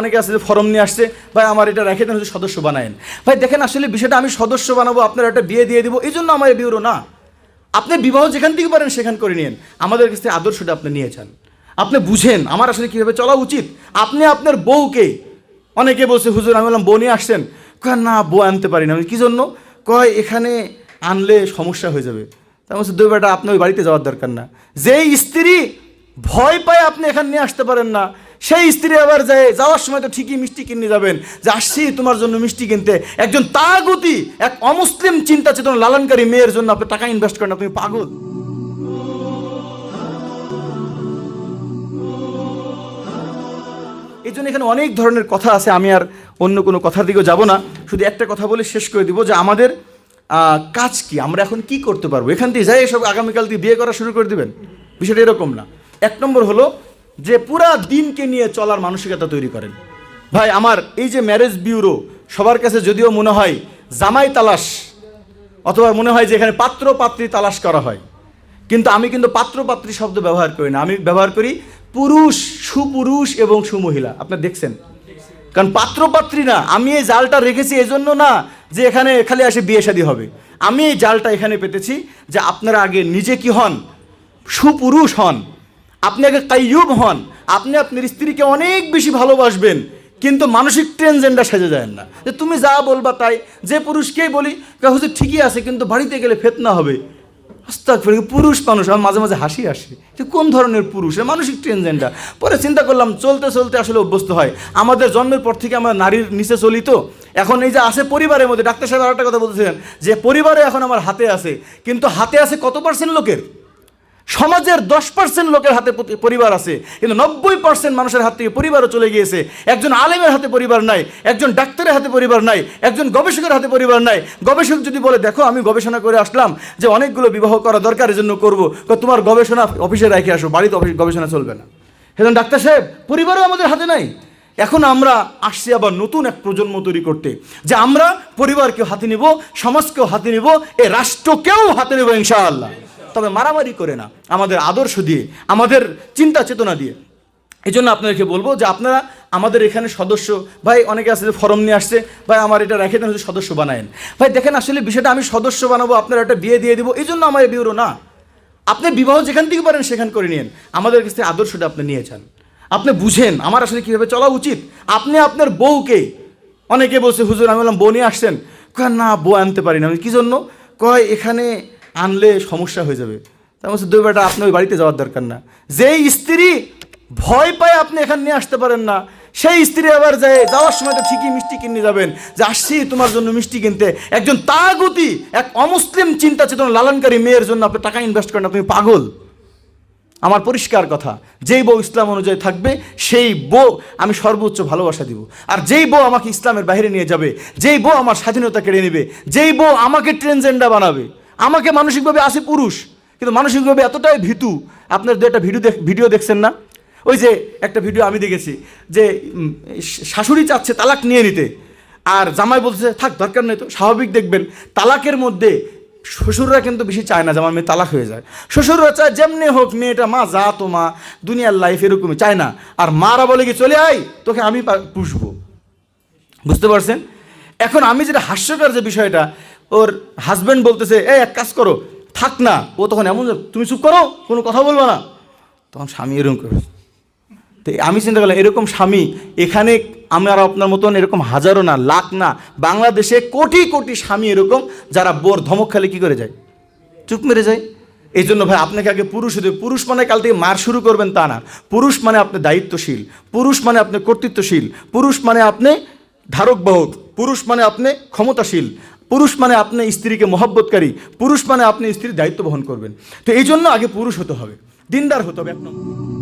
অনেকে আছে যে ফর্ম নিয়ে আসছে, ভাই, আমার এটা রেখে দেন সদস্য বানায়েন। ভাই, দেখেন আসলে বিষয়টা, আমি সদস্য বানাবো, আপনার একটা বিয়ে দিয়ে দিব এই জন্য আমার বিউরো না। আপনি বিবাহ যেখান থেকে পারেন, সেখান করে নিন আমাদের কাছ আদর্শটা আপনি নিয়ে যান। আপনি বুঝেন আমার আসলে কীভাবে চলা উচিত। আপনি আপনার বউকে, অনেকে বলছে, হুজুর, আমি বললাম, বউ নিয়ে আসছেন? কয়, না, বউ আনতে পারি না। আমি কী জন্য? কয়, এখানে আনলে সমস্যা হয়ে যাবে। তার বলছে, দুই বেটা আপনি ওই বাড়িতে যাওয়ার দরকার না। যেই স্ত্রী ভয় পায় আপনি এখানে নিয়ে আসতে পারেন না সেই স্ত্রী আবার যায়, যাওয়ার সময় তো ঠিকই মিষ্টি কিনে যাবেন। যে আসছি তোমার জন্য মিষ্টি কিনতে। একজন তাগতি, এক অমুসলিম চিন্তা চেতনা লালনকারী মেয়ের জন্য আপনি টাকা ইনভেস্ট করেন, আপনি পাগল। এই জন্য এখানে অনেক ধরনের কথা আছে, আমি আর অন্য কোনো কথার দিকেও যাব না। শুধু একটা কথা বলে শেষ করে দিব যে আমাদের কাজ কি? আমরা এখন কি করতে পারব? এখান থেকে যাই, এসব আগামীকাল দিয়ে বিয়ে করা শুরু করে দিবেন। বিষয়টা এরকম না। এক নম্বর হলো যে পুরা দিনকে নিয়ে চলার মানসিকতা তৈরি করেন। ভাই, আমার এই যে ম্যারেজ বিউরো সবার কাছে যদিও মনে হয় জামাই তালাশ, অথবা মনে হয় যে এখানে পাত্র পাত্রী তালাশ করা হয়, কিন্তু আমি কিন্তু পাত্র পাত্রী শব্দ ব্যবহার করি না। আমি ব্যবহার করি পুরুষ, সুপুরুষ এবং সুমহিলা। আপনার দেখছেন? কারণ পাত্র পাত্রী না, আমি এই জালটা রেখেছি এজন্য না যে এখানে খালি আসে বিয়ে শাদী হবে। আমি এই জালটা এখানে পেতেছি যে আপনারা আগে নিজে কি হন? সুপুরুষ হন। আপনি আগে কাইয়ুব হন, আপনি আপনার স্ত্রীকে অনেক বেশি ভালোবাসবেন, কিন্তু মানসিক ট্রেনজেন্ডার সেজে যায় না। যে তুমি যা বলবা তাই, যে পুরুষকেই বলি হুজুর ঠিকই আছে, কিন্তু বাড়িতে গেলে ফেতনা হবে। আস্তাক পুরুষ মানুষ আমার মাঝে মাঝে হাসি আসে। যে কোন ধরনের পুরুষ? মানসিক ট্রেনজেন্ডার পরে চিন্তা করলাম, চলতে চলতে আসলে অভ্যস্ত হয়। আমাদের জন্মের পর থেকে আমরা নারীর নিচে চলি তো। এখন এই যে আছে পরিবারের মধ্যে, ডাক্তার সাহেব আরেকটা কথা বলতেছিলেন, যে পরিবারে এখন আমার হাতে আছে, কিন্তু হাতে আছে কত পার্সেন্ট লোকের? সমাজের দশ পার্সেন্ট লোকের হাতে পরিবার আছে, কিন্তু নব্বই পার্সেন্ট মানুষের হাত থেকে পরিবারও চলে গিয়েছে। একজন আলেমের হাতে পরিবার নাই, একজন ডাক্তারের হাতে পরিবার নাই, একজন গবেষকের হাতে পরিবার নাই। গবেষক যদি বলে, দেখো, আমি গবেষণা করে আসলাম যে অনেকগুলো বিবাহ করা দরকার, এজন্য করব। তোমার গবেষণা অফিসে রেখে আসো, বাড়িতে অফিস গবেষণা চলবে না। সেজন্য ডাক্তার সাহেব, পরিবারও আমাদের হাতে নাই। এখন আমরা আসছি আবার নতুন এক প্রজন্ম তৈরি করতে, যে আমরা পরিবারকেও হাতে নিব, সমাজকেও হাতে নিব, এ রাষ্ট্রকেও হাতে নেব ইনশাআল্লাহ। তবে মারামারি করে না, আমাদের আদর্শ দিয়ে, আমাদের চিন্তা চেতনা দিয়ে। এই জন্য আপনাদেরকে বলব যে আপনারা আমাদের এখানে সদস্য, ভাই অনেকে আছে যে ফর্ম নিয়ে আসছে, ভাই আমার এটা রেখে দেন সদস্য বানায়েন। ভাই দেখেন আসলে বিষয়টা, আমি সদস্য বানাবো, আপনার একটা বিয়ে দিয়ে দিব এই জন্য আমার বিউরো না। আপনি বিবাহ যেখান থেকে পারেন সেখান করে নিন আমাদের কাছ থেকে আদর্শটা আপনি নিয়ে যান। আপনি বুঝেন আমার আসলে কীভাবে চলা উচিত। আপনি আপনার বউকে, অনেকে বলছে, হুজুর, আমি বললাম, বউ নিয়ে আসছেন। কয়, না, বউ আনতে পারি না। আমি কী জন্য? কয়, এখানে আনলে সমস্যা হয়ে যাবে। তার মধ্যে দুই বেটা, আপনি ওই বাড়িতে যাওয়ার দরকার না। যেই স্ত্রী ভয় পায় আপনি এখানে নিয়ে আসতে পারেন না, সেই স্ত্রী আবার যায়, যাওয়ার সময় তো ঠিকই মিষ্টি কিনে যাবেন। যে, আসছি তোমার জন্য মিষ্টি কিনতে। একজন তাগতি, এক অমুসলিম চিন্তা চেতনা লালনকারী মেয়ের জন্য আপনি টাকা ইনভেস্ট করেন, আপনি পাগল। আমার পরিষ্কার কথা, যেই বউ ইসলাম অনুযায়ী থাকবে, সেই বউ আমি সর্বোচ্চ ভালোবাসা দিব। আর যেই বউ আমাকে ইসলামের বাইরে নিয়ে যাবে, যেই বউ আমার স্বাধীনতা কেড়ে নেবে, যেই বউ আমাকে ট্রেনজেন্ডা বানাবে আমাকে মানসিকভাবে আসে পুরুষ, কিন্তু মানসিকভাবে এতটাই ভীতু, আপনার দু একটা ভিডিও ভিডিও দেখছেন না? ওই যে একটা ভিডিও আমি দেখেছি যে শাশুড়ি চাচ্ছে তালাক নিয়ে নিতে, আর জামাই বলছে, থাক, দরকার নেই তো, স্বাভাবিক দেখবেন, তালাকের মধ্যে শ্বশুররা কিন্তু বেশি চায় না যে আমার মেয়ে তালাক হয়ে যায়। শ্বশুররা চায়, যেমনি হোক মেয়েটা, মা যা তো মা, দুনিয়ার লাইফ এরকমই, চায় না। আর মারা বলে কি, চলে আয়, তোকে আমি পুষবো। বুঝতে পারছেন? এখন আমি যেটা হাস্যকর যে বিষয়টা ওর হাজব্যান্ড বলতেছে, এই এক কাজ করো, থাক না। ও তখন এমন তুমি চুপ করো, কোনো কথা বলব না। তখন স্বামী এরকম করে তো আমি চিন্তা করলাম, এরকম স্বামী, এখানে আমার আপনার মতন এরকম হাজারো না, লাখ না, বাংলাদেশে কোটি কোটি স্বামী এরকম যারা বোর ধমক খেলে কী করে যায়? চুপ মেরে যায়। এই জন্য ভাই, আপনাকে আগে পুরুষ হতে পুরুষ মানে কাল থেকে মার শুরু করবেন তা না। পুরুষ মানে আপনি দায়িত্বশীল। পুরুষ মানে আপনি কর্তৃত্বশীল। পুরুষ মানে আপনি ধারক বাহক। পুরুষ মানে আপনি ক্ষমতাশীল। পুরুষ মানে আপনি স্ত্রীকে মহব্বতকারী, পুরুষ মানে আপনি স্ত্রীর দায়িত্ব বহন করবেন। তো এই জন্য আগে পুরুষ হতে হবে, দিনদার হতে হবে, এক নম্বর।